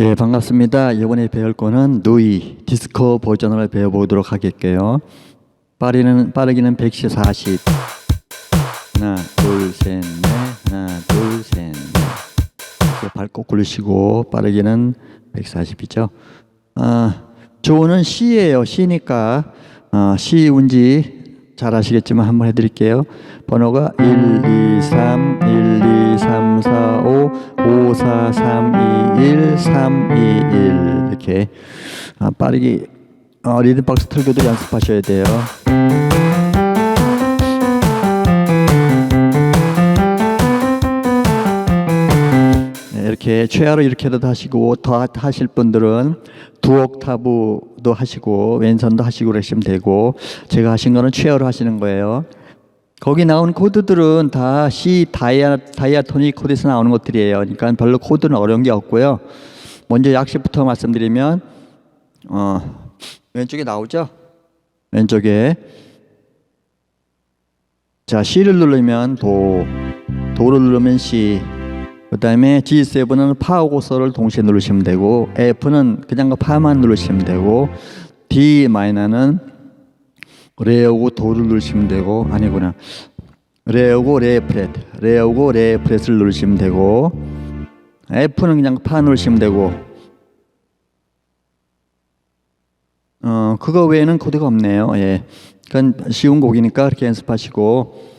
예, 반갑습니다. 이번에 배울 거는 누이 디스코 버전을 배워보도록 하겠게요. 빠르기는 빠르기는 140. 하나, 둘, 셋, 넷. 하나, 둘, 셋, 넷. 밟고 굴리시고 빠르기는 140이죠. 아, 조는 C예요. C니까 어, C 운지 잘 아시겠지만 한번 해드릴게요. 번호가 1, 2, 3, 1, 2, 3, 4, 5, 5, 4, 3, 2, 1, 3, 2, 1 이렇게 아, 빠르게 어, 리듬박스 틀고도 연습하셔야 돼요. 이렇게 최하로 이렇게도 하시고 더 하실 분들은 두 옥타브도 하시고 왼손도 하시고 그러시면 되고 제가 하신 거는 최하로 하시는 거예요. 거기 나온 코드들은 다 C 다이아 다이아토닉 코드에서 나오는 것들이에요. 그러니까 별로 코드는 어려운 게 없고요. 먼저 약식부터 말씀드리면 어, 왼쪽에 나오죠. 왼쪽에 자 C를 누르면 도, 도를 누르면 C. 그 다음에 G7은 파하고 소를 동시에 누르시면 되고 F는 그냥 그 파만 누르시면 되고 D 마이너는 레오고 도를 누르시면 되고 아니구나. 레오고 레 프렛 레오고 레 프렛을 누르시면 되고 F는 그냥 파 누르시면 되고. 어 그거 외에는 코드가 없네요. 예, 그건 쉬운 곡이니까 그렇게 연습하시고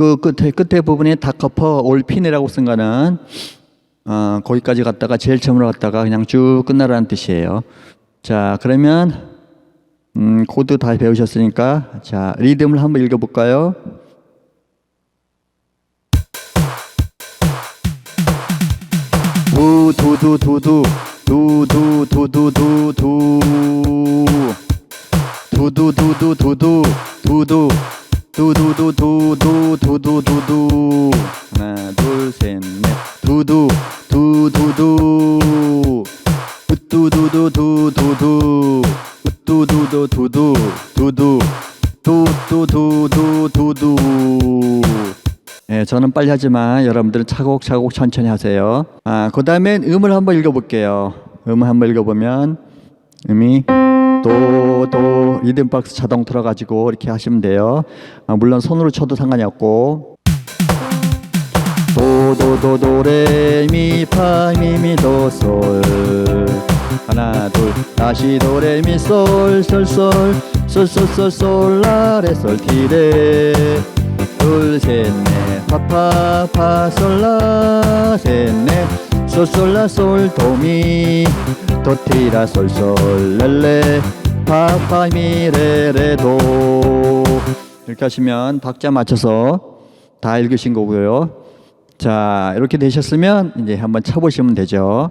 그 끝에 끝에 부분에 다커퍼 올핀이라고 쓴 거는 어 거기까지 갔다가 제일 처음으로 갔다가 그냥 쭉 끝나라는 뜻이에요. 자 그러면 음, 코드 다 배우셨으니까 자 리듬을 한번 읽어볼까요? 두두두두 두 두두두두두 두 두두두두두 두 두 두두두 두 두 두 두 두두 하나 둘 셋 넷 두두 두두두 으뚜두두두두두 으뚜두두두두 두두 두두두두두두 예, 저는 빨리 하지만 여러분들은 차곡차곡 천천히 하세요. 아, 그 다음엔 음을 한번 읽어볼게요. 음을 한번 읽어보면 음이 도, 도, 리듬박스 자동 틀어가지고 이렇게 하시면 돼요. 아, 물론 손으로 쳐도 상관이 없고. 도, 도, 도, 도, 레, 미, 파, 미, 미, 도, 솔. 하나, 둘, 다시 도, 레, 미, 솔, 솔, 솔. 솔, 솔, 솔, 솔, 라, 레, 솔, 티, 레 둘, 셋, 넷, 파, 파, 파, 솔, 라, 셋, 넷, 솔, 솔, 라, 솔, 도, 미, 도, 티, 라, 솔, 솔, 레, 레, 파, 파, 미, 레, 레, 도. 이렇게 하시면 박자 맞춰서 다 읽으신 거고요. 자, 이렇게 되셨으면 이제 한번 쳐보시면 되죠.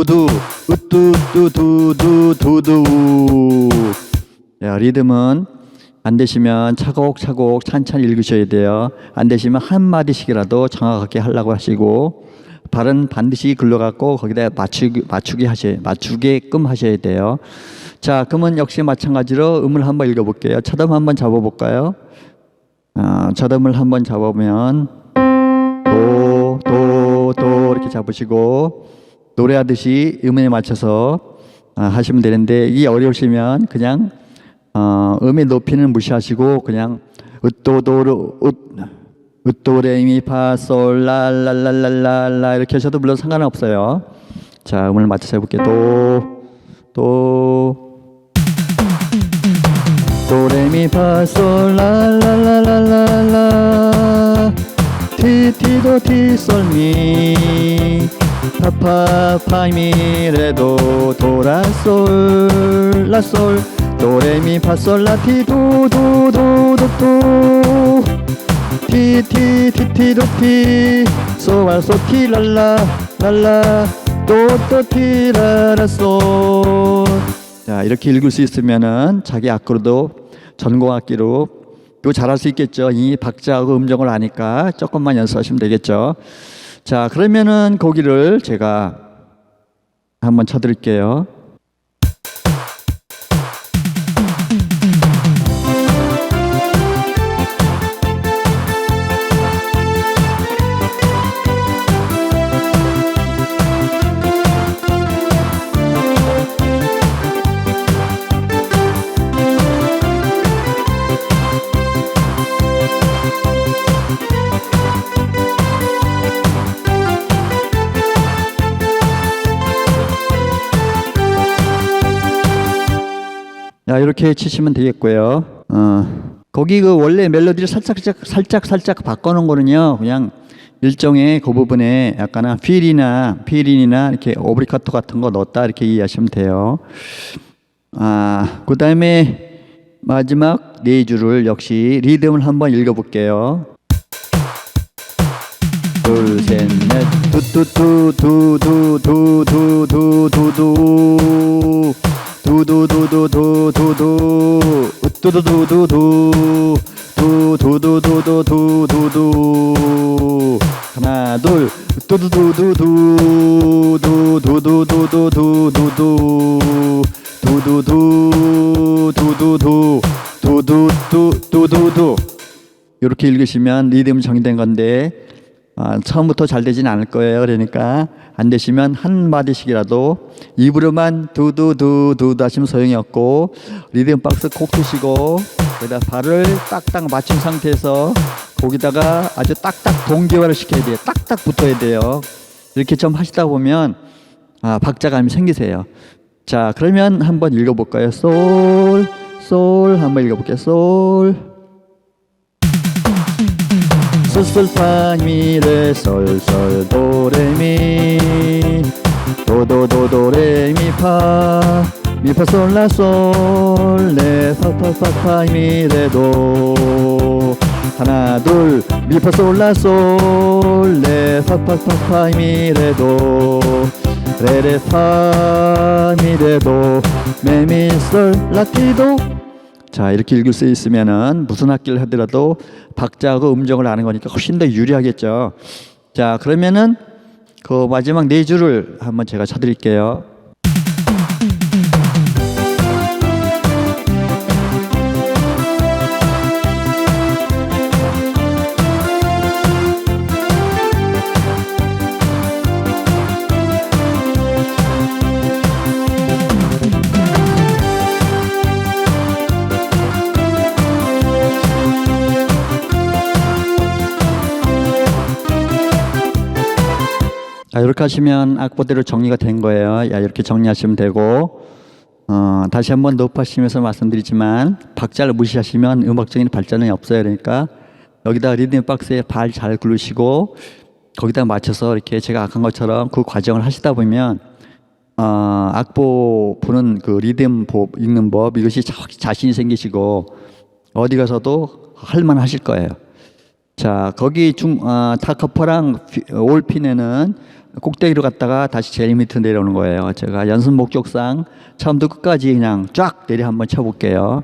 우뚜뚜두두 두두. 야 리듬은 안 되시면 차곡차곡 찬찬히 읽으셔야 돼요. 안 되시면 한 마디씩이라도 정확하게 하려고 하시고 발은 반드시 글러갖고 거기다 맞추기 맞추기 하셔 맞추게끔 하셔야 돼요. 자 그러면 역시 마찬가지로 음을 한번 읽어볼게요. 차담 한번 잡아볼까요? 아, 차담을 한번 잡아보면 도, 도, 도 이렇게 잡으시고 노래하듯이 음에 맞춰서 아, 하시면 되는데 이게 어려우시면 그냥 어, 음의 높이는 무시하시고 그냥 으또도르 으 으또레미파솔 랄랄랄랄랄라 이렇게 하셔도 물론 상관없어요. 자 음을 맞춰서 해볼게요. 도, 도, 도레미파솔 라라라라라라 티티도 티솔미 파파파미레도 도라솔 라솔 도레미 파솔 라티도 도도도도 티티티티도티. 소알소티 랄라 랄라. 또또 티 라라솔 자 이렇게 읽을 수 있으면은 자기 악기로도 전공 악기로 또 잘할 수 있겠죠. 이 박자하고 음정을 아니까 조금만 연습하시면 되겠죠 자 그러면은 거기를 제가 한번 쳐드릴게요 이렇게 치시면 되겠고요. 어, 거기 그 원래 멜로디를 살짝 살짝 살짝 살짝 바꿔놓은 거는요. 그냥 일종의 그 부분에 약간한 필이나 필인이나 이렇게 오브리카토 같은 거 넣었다 이렇게 이해하시면 돼요. 아, 그다음에 마지막 네 줄을 역시 리듬을 한번 읽어볼게요. 둘, 셋, 넷, 두두두 두 두 두 두 두두 두두두두두두두. 두두두두두. 두두두두두두두 하나 둘. 두두두두두 두두두두두두두 두두두 두두두 두두두. 두두두 이렇게 읽으시면 리듬 정의된 건데 아, 처음부터 잘 되진 않을 거예요. 그러니까 안 되시면 한 마디씩이라도 입으로만 두두두두 하시면 소용이 없고 리듬 박스 콕 드시고 거기다 발을 딱딱 맞춘 상태에서 거기다가 아주 딱딱 동기화를 시켜야 돼요. 딱딱 붙어야 돼요. 이렇게 좀 하시다 보면 아, 박자감이 생기세요. 자, 그러면 한번 읽어볼까요? 솔, 솔 한번 읽어볼게요. 솔. 솔솔파미레 솔솔 도레미. 도도도도레미파. 미파솔라솔레 파파파파미레도. 하나 둘. 미파솔라솔레 파파파파미레도. 레레파미레도. 메미솔 라티도 자 이렇게 읽을 수 있으면은 무슨 악기를 하더라도 박자하고 음정을 아는 거니까 훨씬 더 유리하겠죠. 자 그러면은 그 마지막 네 줄을 한번 제가 쳐드릴게요. 자 이렇게 하시면 악보대로 정리가 된 거예요. 야 이렇게 정리하시면 되고 어, 다시 한번 높아시면서 말씀드리지만 박자를 무시하시면 음악적인 발전이 없어요. 그러니까 여기다 리듬 박스에 발 잘 굴르시고 거기다 맞춰서 이렇게 제가 아까 한 것처럼 그 과정을 하시다 보면 어, 악보 부는 그 리듬 법, 읽는 법 이것이 자, 자신이 생기시고 어디 가서도 할만하실 거예요. 자 거기 중 어, 타커퍼랑 피- 올핀에는 꼭대기로 갔다가 다시 제일 밑으로 내려오는 거예요. 제가 연습 목적상 처음부터 끝까지 그냥 쫙 내려 한번 쳐볼게요.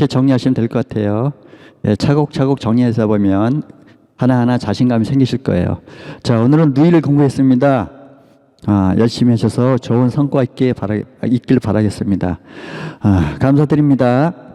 이렇게 정리하시면 될 것 같아요. 예, 차곡차곡 정리해서 보면 하나하나 자신감이 생기실 거예요. 자, 오늘은 누이를 공부했습니다. 아, 열심히 하셔서 좋은 성과 있게 바라, 있길 바라겠습니다. 아, 감사드립니다.